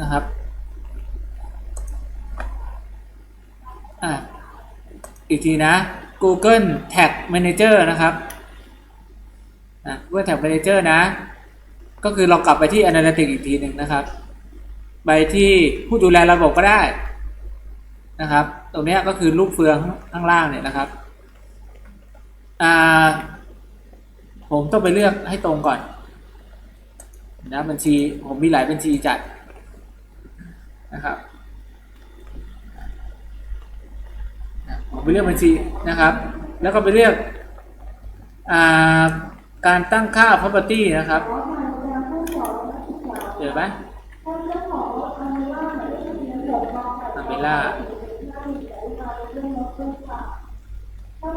นะครับอะอีกทีนะ Google Tag Manager นะครับอะ Google Tag Manager นะ ก็คือเรากลับไปที่ Analytics อีกทีหนึ่งนะครับ ไปที่ผู้ดูแลระบบก็ได้นะครับ ตรงนี้ก็คือลูกเฟืองข้างล่างเนี่ยนะครับอ่าผมต้องไปเลือกให้ตรงก่อนนะบัญชีผมมีหลายบัญชีจัด นะครับผมไปเลือกบัญชีนะครับ แล้วก็ไปเลือกาการตั้งค่า property นะครับเจอไหมอเมล่า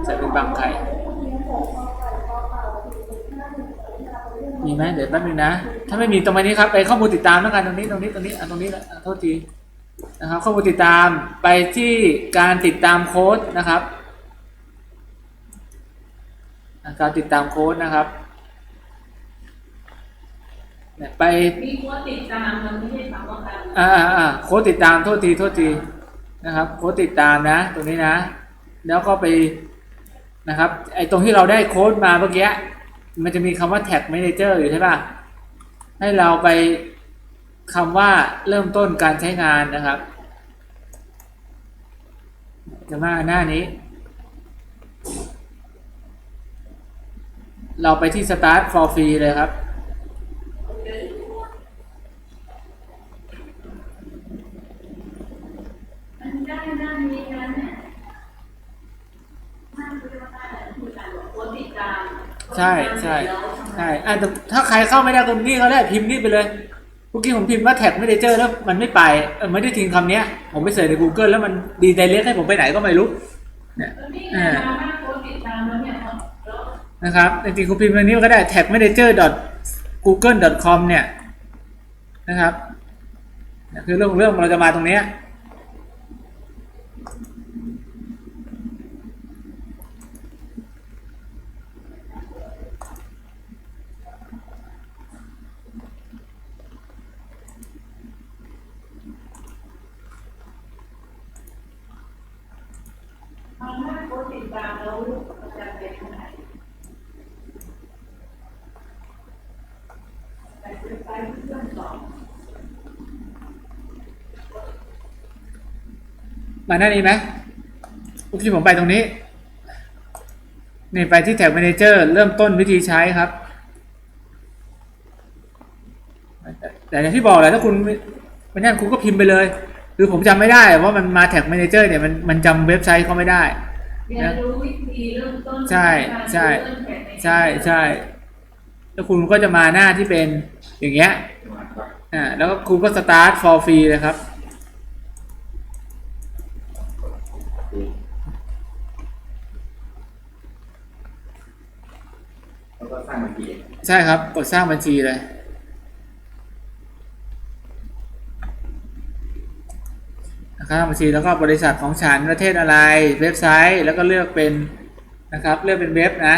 ใส่เป็นบางไข่ มีไหมเดี๋ยวแป๊บนึงนะ ถ้าไม่มีตรงนี้ครับ ไปข้อมูลติดตามแล้วกันตรงนี้ตรงนี้ตรงนี้อะตรงนี้แหละอะโทษทีนะครับ ข้อมูลติดตามไปที่การติดตามโค้ดนะครับอะการติดตามโค้ดนะครับเนี่ยไปมีโค้ดติดตามมันไม่ใช่ถามว่าการอ่าอ่าอ่าโค้ดติดตามโทษทีโทษทีนะครับ โค้ดติดตามนะ ตรงนี้นะ แล้วก็ไปนะครับไอ้ตรงที่เราได้โค้ดมาเมื่อกี้ มันจะมีคำว่า tag manager อยู่ใช่ป่ะ ให้เราไปคำว่าเริ่มต้นการใช้งานนะครับ จะมาหน้านี้ เราไปที่ start for free เลยครับ มันได้ด้านนี้นั้นเนี่ยมันเรียกว่าได้อะไรคือการบอกโค้ดติดตาม ใช่ใช่ใช่อะแต่ถ้าใครเข้าไม่ได้ตรงนี้ก็ได้พิมพ์นี่ไปเลยเมื่อกี้ผมพิมพ์ว่าแท็กไม่ได้เจอแล้วมันไม่ไปไม่ได้ทิ้งคำเนี้ย ผมไปเสิร์ชใน Google แล้วมันดีไดเรกให้ผมไปไหนก็ไม่รู้เนี่ยนี่านโค้ดติดตามแล้วเนี่ยแล้วนะครับจริงๆคุณพิมพ์ตรงนี้ก็ได้ tag manager google com เนี่ยนะครับคือเรื่องเรื่องเราจะมาตรงเนี้ย มาบ้านโค้ดติดตามแล้วอาจารย์เป็นยังไงไปไปเพื่อนสอง มาหน้านี้ไหมเมื่อกี้ผมไปตรงนี้นี่ไปที่ tag manager เริ่มต้นวิธีใช้ครับ แต่แต่อย่างที่บอกแหละถ้าคุณไม่ไม่นั่นคุณก็พิมพ์ไปเลย คือผมจำไม่ได้ว่ามันมาแท็ก manager เนี่ยมันมันจำเว็บไซต์เขาไม่ได้เรียนรู้วิธีเริ่มต้นใช่ใช่ใช่ใช่แล้วคุณก็จะมาหน้าที่เป็นอย่างเงี้ยอ่าแล้วก็คุณก็ start for free เลยครับ แล้ว ก็สร้างบัญชีใช่ครับ กดสร้างบัญชีเลย นะครับบัญชีแล้วก็บริษัทของฉันประเทศอะไร เว็บไซต์แล้วก็เลือกเป็นนะครับ เลือกเป็นเว็บนะ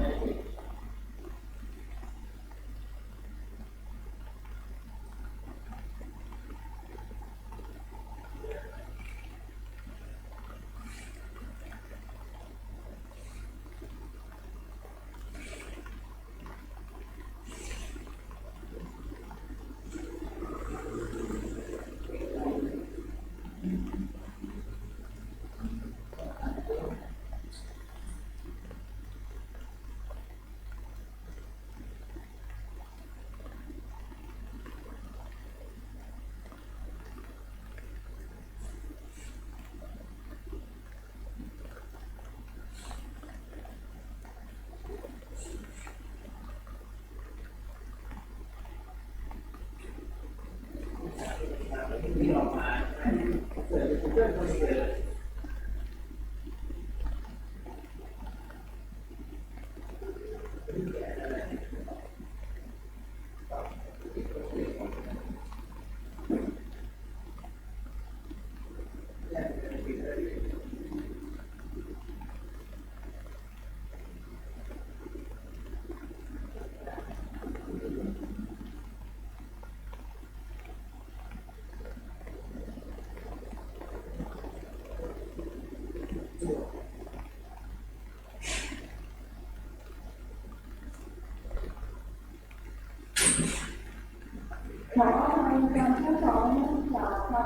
ขอรายการที่สองนักศึกษาค่ะ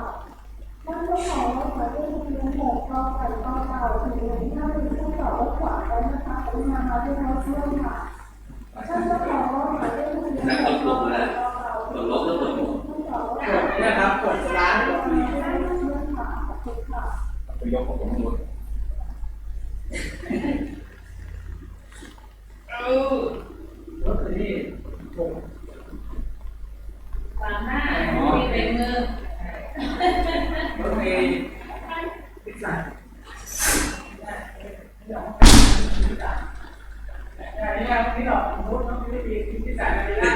ท่านเจ้าของรถหมายเลขทะเบียนหกกไก่ต่อเต่าถึงหนึ่งห้าหนึ่งผู้สอบรถขวาแล้วนะคะกรุณามาด้วยรถร่อมค่ะท่านเจ้าของรถหมายเลขทะเบียนหกกไก่ต่อเต่าถึงหนึ่งห้าหนึ่งผู้สอบรถขวา เนี่ยครับกดสตาร์ท แล้วนะคะมาด้วยรถร่วมค่ะขอบคุณค่ะ ไปยกของผมข้างบน รถคันนี้ผม สามหน้ามีเป็นมือ รถเมย์พิซซ่าอันนี้ครับนี่หรอกรถน้องไม่ดีพิซซ่าไม่ได้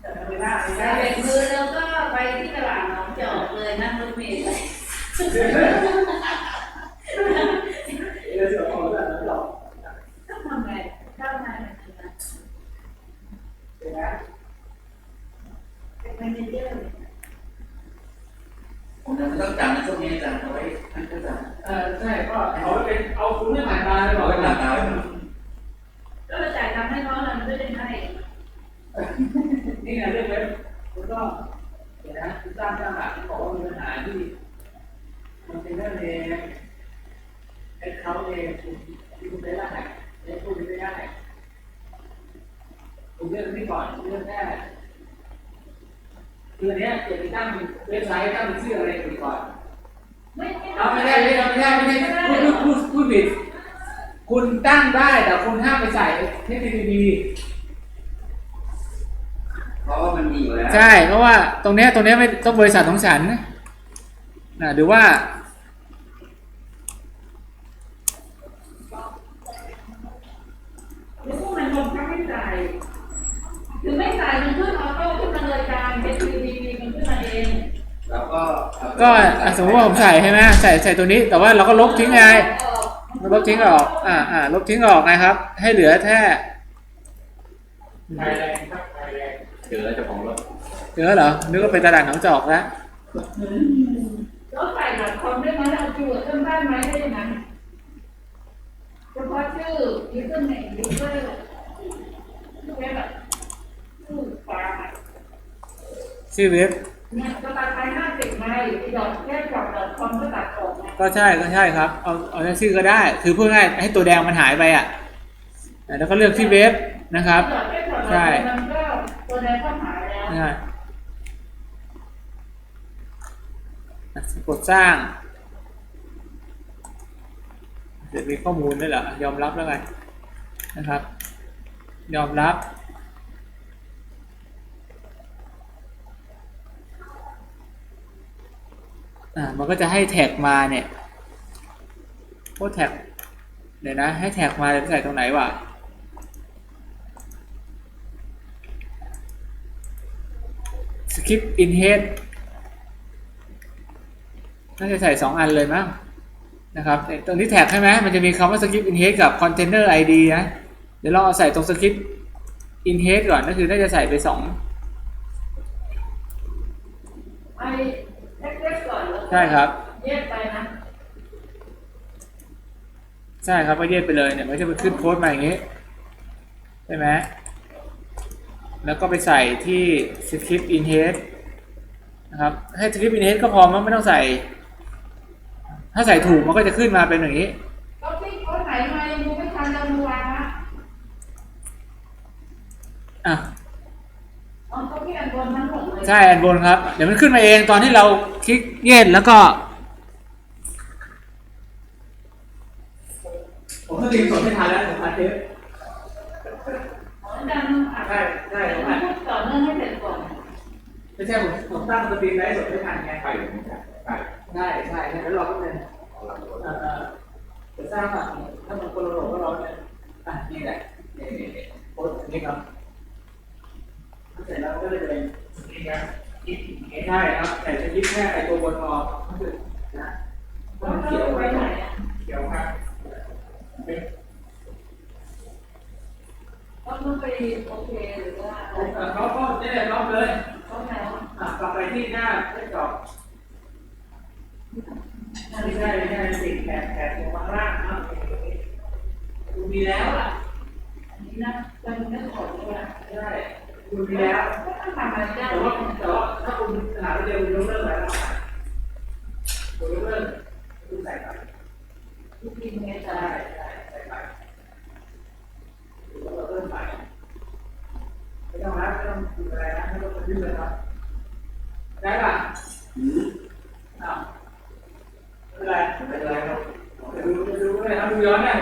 แต่ไม่ได้ไม่ ใส่ ได้ เป็นมือแล้วก็ไปที่ตลาดหนองจอกเลยนั่งรถเมล์ไป เดี๋ยวเสือของเราจะหลอก ต้องทำไงเข้ามาแบบนี้นะ เดี๋ยวนะ เป็นแมเนเจอร์ ผมจะต้องจำในช่วงนี้จำเอาไว้ท่านก็จำ เออใช่ก็เอาไปเป็นเอา คุณไม่ผ่านมาเลยบเอาอกไว้ว่าหลักตาไว้ก็ไปจ่ายตังค์ให้เขาแล้วมันไม่ได้ให้นี่ไงเรื่องเว็บคุณก็เดี๋ยวนะคุณสร้างเจ้าหน้าที่บอกว่ามีปัญหาที่มันเป็นเรื่องเองไอ้เขาเองคุณคุณไม่ได้ไอ้คุณไม่ได้คุณเรื่องนี้ก่อนเรื่องแรกคืออันเนี้ยเกิดตั้งเว็บไซต์ตั้งชื่ออะไรก่อนไม่ไม่เอาไม่ได้ไม่ได้ไม่ได้ไม่ได้พูดพูดพูดผิด คุณตั้งได้แต่คุณห้ามไปใส่ HTTP เพราะว่ามันมีอยู่แล้วใช่ เพราะว่าตรงเนี้ยตรงเนี้ยไม่ต้องบริษัทของฉันนะหรือว่า หรือพวกมันคนเขาไม่จ่ายถึงไม่จ่ายมันขึ้นออโต้ขึ้นมาเลยการเป็นทีวีมันขึ้นมาเอง แล้วก็ก็อะสมมติว่าผมใส่ใช่ไหมใส่ใส่ตัวนี้แต่ว่าเราก็ลบทิ้งไง ลบทิ้งออก อ่าอ่าลบทิ้งออกนะครับ ให้เหลือแค่ไทยแลนด์ครับไทยแลนด์เจอแล้วเจ้าของรถเหลือเหรอ นึกว่าเป็นตลาดหนองจอกแล้วแล้วใส่บัตรคอมได้ไหมเอาจูดขึ้นได้ไหมได้ยังไงเฉพาะชื่อยูเซอร์เนมยูเซอร์ชื่อเว็บอะชื่อฟาร์มอะชื่อเว็บเนี่ยก็ตัดไปห้าสิบไงดอทแค่ดอทดอท คอมก็ตัดออกไงก็ใช่ก็ใช่ครับ เอาเอาแค่ชื่อก็ได้ คือพูดง่ายให้ตัวแดงมันหายไปอะอะแล้วก็เลือกที่เว็บนะครับดอทแค่ดอทดอทใช่มันก็ตัวแดงเข้าหายแล้วนะฮะอะกดสร้างจะมีข้อมูลด้วยเหรอยอมรับแล้วกันนะครับ ยอมรับ อ่ามันก็จะให้แท็กมาเนี่ยโอ้แท็กเดี๋ยวนะให้แท็กมาจะใส่ตรงไหนวะ skip in head น่าจะใส่สองอันเลยมั้งนะครับตรงที่แท็กใช่ไหมมันจะมีคำว่า script in head กับ container id นะเดี๋ยวเราเอาใส่ตรง script in head ก่อนก็คือน่าจะใส่ไปสอง ใช่ครับ แยกไปนะใช่ครับก็เย็ดไปเลยเนี่ยมันจะไปขึ้นโค้ดมาอย่างนี้ใช่ไหมแล้วก็ไปใส่ที่ script in head นะครับให้ script in head ก็พอมั้งไม่ต้องใส่ ถ้าใส่ถูกมันก็จะขึ้นมาเป็นอย่างนี้ ก็ที่เขาไหนมายังดูไม่ทันเรามาวางนะ อะ เอาเขาที่อันบนทั้งหมดเลย ใช่อันบนครับ เดี๋ยวมันขึ้นมาเองตอนที่เราคลิกเย็ดแล้วก็ผมก็รีบสดไม่ทันแล้วผมอัดเทปใช่ใช่ผมอัดพูดต่อเนื่องให้เสร็จก่อนไม่ใช่ผมผมตั้งสตรีมไลฟ์สดไม่ทันไงไปไม่ใช่ไปใช่ใช่แล้วรอแป๊บนึงเอาลำตัวเอ่อเดี๋ยวสร้างอะถ้ามันคนละโหลดก็รอแป๊บนึงอะนี่แหละนี่นี่นี่โพสต์นี่ครับ เสร็จแล้วก็เลยเป็นนี่ครับใช่ครับแต่จะยิบแค่ไอตัวบนออกก็คือนะแล้มัวนก็เขียวไปไว้ไหหนน่อยอะเขียวครับก็ต้องไปโอเคหรือว่าอะไรเขาก็นี่แหละล็อกเลยเขาไหนวะอะกลับไปที่หน้าเล็กจอบไม่ใช่ไม่ใช่ติดแถบแถบตรงข้างล่างนะดูมีแล้วอะ อันนี้นะเป็นเรื่องของด้วย ใช่ ดูมีแล้วก็ทำอะไรได้แต่ว่าแต่ว่าถ้าคุณหาเร็วคุณยกเลิกไปแล้วคุณยกเลิกคุณใส่ไปทุกทีไงใช่แต่ใช่ใส่ไปคุณยกเลิกไปไม่ต้องนะไม่ต้องดูอะไรนะไม่ต้องบันทึกเลยครับได้ป่ะอ้าวไม่เป็นไรไม่เป็นไรครับดูดูเลยครับดูย้อนได้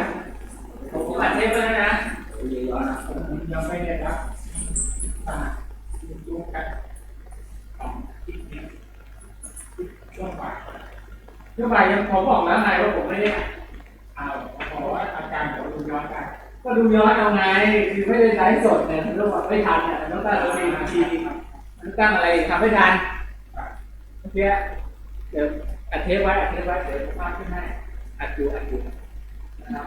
ผมผมอัดเทปแล้วนะดูย้อนนะยังไม่ได้ครับ อ่าดูกันของอีกนิดช่วงบ่ายช่วงบ่ายยังผมบอกแล้วไงว่าผมไม่ได้เอาผมบอว่าอาจารย์ผมดูย้อนกันก็ดูย้อนเอาไงคือไม่ได้ไลฟ์สดเนี่ยมันต้องแบบไม่ทันเนี่ยต้องตั้งอะไรนาทีมันตั้งอะไรทำไม่ทันเมื่อกี้เดี๋ยวอัดเทปไว้อัดเทปไว้เดี๋ยวภาพขึ้นให้อัดอยู่อัดอยู่นะครับ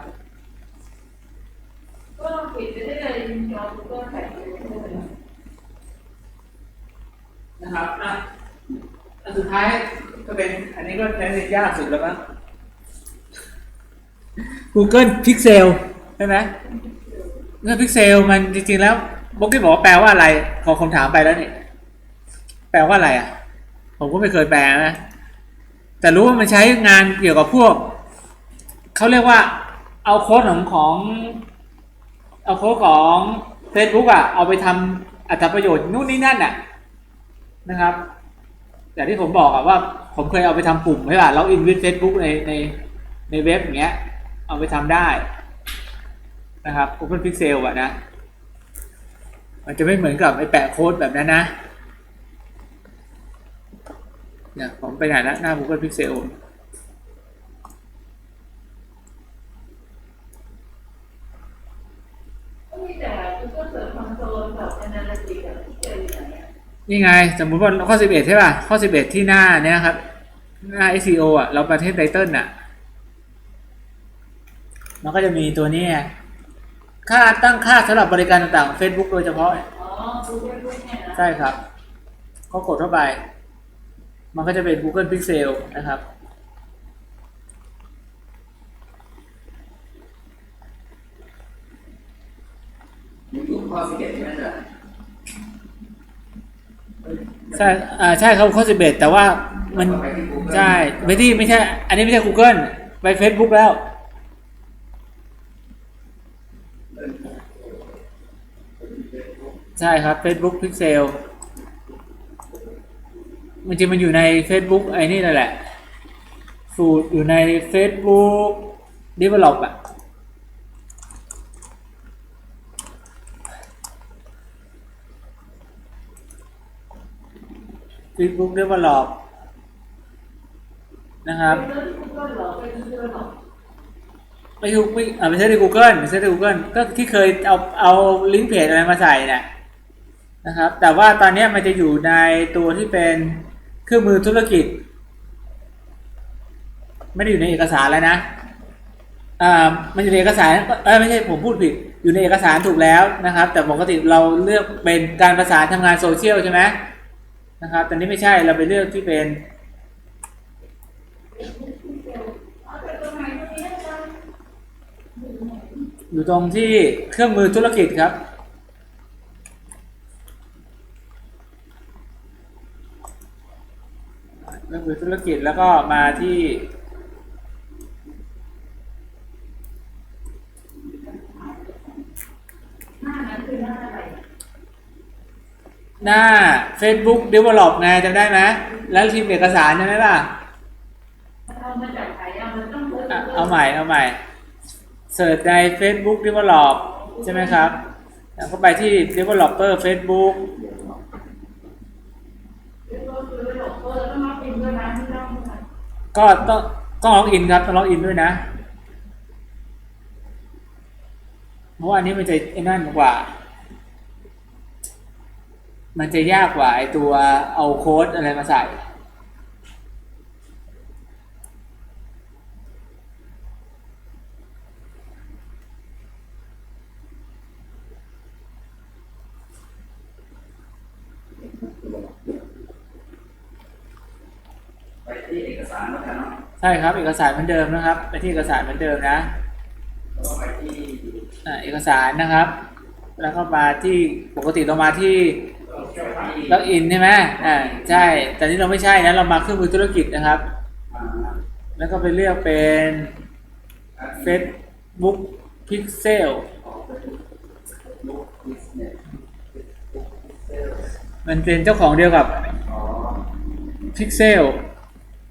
ก็ต้องปิดไปได้เลยจอก็ใส่ไปเลย นะครับอะอันสุดท้ายก็เป็นอันนี้ก็ใช้เน็ตยากสุดแล้วมั้ง Google Pixel ใช่ไหมเงื่อน Pixel มันจริงๆแล้วบอกกี้บอกว่าแปลว่าอะไรขอคำถามไปแล้วนี่แปลว่าอะไรอะ ผมก็ไม่เคยแปลนะแต่รู้ว่ามันใช้งานเกี่ยวกับพวกเขาเรียกว่าเอาโค้ดของของ เอาโค้ดของ Facebook อะ เอาไปทำอัตประโยชน์นู่นนี่นั่นอะ นะครับ แต่ที่ผมบอกอะว่าผมเคยเอาไปทำปุ่มใช่ป่ะล็อกอินวิดเฟซบุ๊กในในในเว็บอย่างเงี้ย เอาไปทำได้นะครับ Open Pixel อะนะ มันจะไม่เหมือนกับไอแปะโค้ดแบบนั้นนะเนี่ยผมไปไหนละหน้า Google Pixel ก็มีแต่ก็เสริมคอนโทรลกับแนี่ไง สมมุติว่าข้อ 11 ใช่ป่ะ ข้อ 11 ที่หน้าเนี้ยครับ หน้า SEO อะ เราประเทศไตเติ้ลอะ มันก็จะมีตัวนี้ไงค่าตั้งค่าสำหรับบริการต่างๆ Facebook โดยเฉพาะอ๋อดูเรื่องเนี่ยนะใช่ครับ ก็กดเข้าไป มันก็จะเป็น Google Pixel นะครับยูทูบข้อสิบเอ็ดนี่น่าจะ ใช่อ่าใช่ครับข้อ11แต่ว่ามันใช่ไม่ที่ไม่ใช่ อันนี้ไม่ใช่ Google ไป Facebook แล้ว ใช่ครับ Facebook Pixel มันจะมันอยู่ใน Facebook ไอ้นี่นั่นแหละ สูตรอยู่ใน Facebook Develop อะ Facebook Develop นะครับเป็นเรื่องที่ก็หรอเป็นเรื่องหรอไม่ถูกไม่อ่าไม่ใช่ใน Google ไม่ใช่ใน Google ก็ที่เคยเอาเอาลิงก์เพจอะไรมาใส่น่ะนะครับ แต่ว่าตอนนี้มันจะอยู่ในตัวที่เป็นเครื่องมือธุรกิจ ไม่ได้อยู่ในเอกสารแล้วนะอ่ามันอยู่ในเอกสารเออไม่ใช่ผมพูดผิดอยู่ในเอกสารถูกแล้วนะครับ แต่ปกติเราเลือกเป็นการประสานทำงานโซเชียลใช่ไหม นะครับแต่นี้ไม่ใช่เราไปเลือกที่เป็นอย์อยู่ตรงที่เครื่องมือธุรกิจครับ เครื่องมือธุรกิจแล้วก็มาที่หน้านั้นคือหน้าอะไร หน้า Facebook Develop ไงจำได้ไหมแล้วทีมเอกสารใช่ไหมล่ะ เอามาจากไหนอะมันต้องเปิดอะเอาใหม่เอาใหม่เสิร์ชใน Facebook Develop ใช่ไหมครับ แล้วก็ไปที่ Developer Facebook ก็คือหลบเปิดต้องมาพิมพ์ด้วยนะที่ต้องมาก็ต้องต้องล็อกอินครับต้องล็อกอินด้วยนะ เพราะว่าอันนี้มันจะไอ้นั่นกว่า มันจะยากกว่าไอตัวเอาโค้ดอะไรมาใส่ ไปที่เอกสารแล้วกันเนาะใช่ครับ เอกสารเหมือนเดิมนะครับ ไปที่เอกสารเหมือนเดิมนะแล้วก็ไปที่อ่าเอกสารนะครับ แล้วก็มาที่ปกติเรามาที่ที่ ล็อกอินใช่ไหมอ่าใช่ แต่นี่เราไม่ใช่นะเรามาเครื่องมือธุรกิจนะครับ แล้วก็ไปเลือกเป็น Facebook Pixel ลูกบิสเนสมันเป็นเจ้าของเดียวกับ Pixel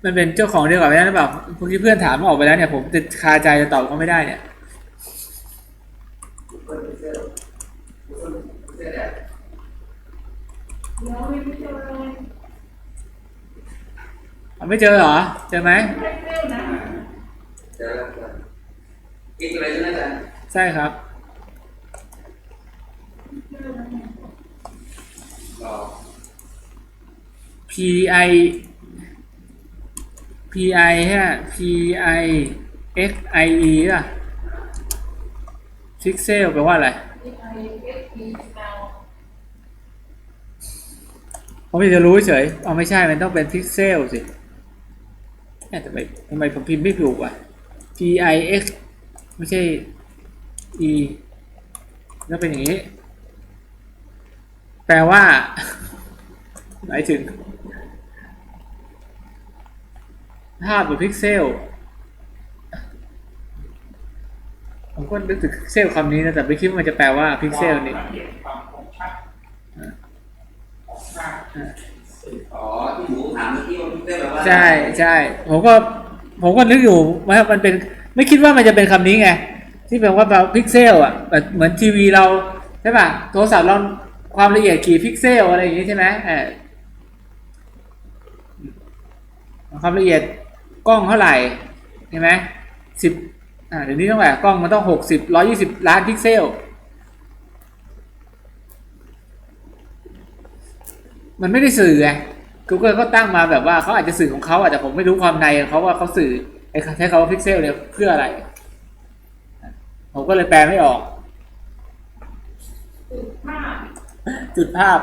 มันเป็นเจ้าของเดียวกับนั่นหรือเปล่าเมื่อกี้เพื่อนถามมาออกไปแล้วเนี่ยผมจะคาใจจะตอบก็ไม่ได้เนี่ย ไม่เจอเลยเอาไม่เจอเหรอ เจอไหมไม่เจอนะอ่าเจอแล้วเจออีกอะไรใช่ไหมอาจารย์ใช่ครับรอ P I P I ฮะ P I X I E ป่ะ Pixel แปลว่าอะไรที่ไอเอสพีเอา ผมจะรู้เฉยเอาไม่ใช่มันต้องเป็น Pixel สิเอ๊ะทำไมทำไมผมพิมพ์ไม่ถูกอะ P I X ไม่ใช่ E แล้วเป็นอย่างนี้ แปลว่า หมายถึง ภาพหรือพิกเซล ผมก็นึกถึงพิกเซลคำนี้นะ แต่ไม่คิดว่ามันจะแปลว่าพิกเซลนี่ อ๋อที่หนูถามเมื่อกี้ว่าพิเซลแปลว่าใช่ใช่ผมก็ผมก็นึกอยู่ว่ามันเป็นไม่คิดว่ามันจะเป็นคำนี้ไงที่แปลว่าแบบพิกเซลอะแบบเหมือนทีวีเราใช่ป่ะโทรศัพท์เราความละเอียดกี่พิกเซลอะไรอย่างงี้ใช่ไหมเออความละเอียดกล้องเท่าไหร่ใช่ไหมสิบอ่าเดี๋ยวนี้เท่าไหร่กล้องมันต้องหกสิบร้อยี่สิบล้านพิกเซล มันไม่ได้สื่อไง Google ก็ตั้งมาแบบว่าเขาอาจจะสื่อของเขาอาจจะผมไม่รู้ความในเขาว่าเขาสื่อไอ้ใช้คำว่าพิกเซลเนี่ยเพื่ออะไร ผมก็เลยแปลไม่ออกห้าจุดภาพ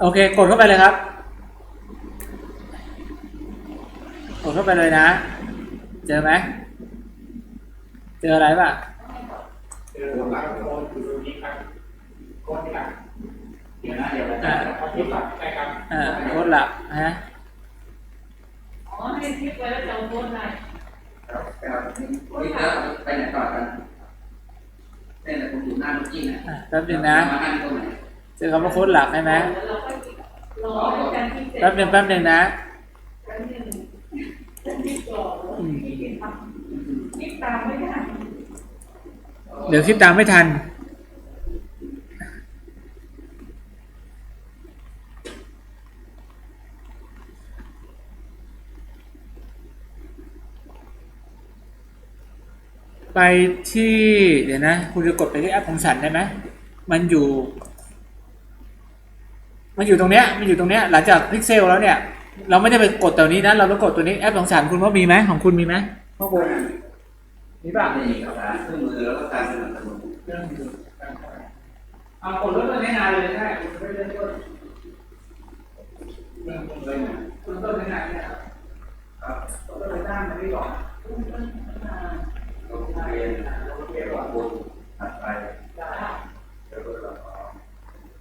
โอเค กดเข้าไปเลยครับ กดเข้าไปเลยนะ เจอไหม เจออะไรป่ะ เจอหลักโค้ดอตรงนี้ครับโค้ดหลัก เดี๋ยวนะเดี๋ยวนะอ่าโค้ดหลักใช่ครับอ่าโค้ดหลักฮะอ๋อให้คลิปไว้แล้วจะเอาโพสต์ได้ครับครับนี่แล้วไปไหนต่อกันเนี่ยแหละผมอยู่หน้าเมื่อกี้นะอะแป๊บนึงนะมานั่งตรงไหนเจอคำว่าโค้ดหลักใช่ไหมแล้วเราก็รอให้อารที่เสร็จแป๊บนึงแป๊บนึงนะแป๊บนึงอาจารย์ที่ก่อนที่ทำที่ตามไม่ได้ เดี๋ยวคลิปตามไม่ทัน ไปที่เดี๋ยวนะ คุณจะกดไปที่แอปของฉันได้ไหมมันอยู่ มันอยู่ตรงเนี้ยมันอยู่ตรงเนี้ยหลังจากพิกเซลแล้วเนี่ย เราไม่ได้ไปกดตัวนี้นะเราไปกดตัวนี้แอปสงสารคุณว่ามีไหมของคุณมีไหมข้างบนมีป่ะนี่ครับเครื่องมือแล้วก็การสนับสนุนเอากดรถตัวนี้นานเลยได้ไม่ได้ต้นเรื่องเลยนะคุณต้นไม่นานเนี่ยครับต้นไปตั้งมันไม่ก่อน เราเรียนเราเรียนว่าบนถัดไปแล้วก็เรา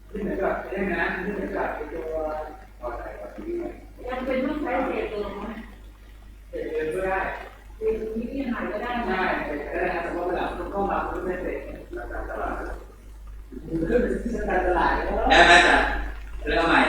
ขึ้นไปก่อนได้นะขึ้นไปก่อนตัวเข้าใจว่าที่นี่ยังเป็นต้องใช้เศษตัวไหมเด็กเดินก็ได้เศษนี้ที่หายก็ได้ไหมได้ก็ได้ครับเพราะเวลาคุณเข้ามาคุณไม่เสร็จการตลาดขึ้นไปที่การตลาดได้ไหมจ๊ะเรื่องใหม่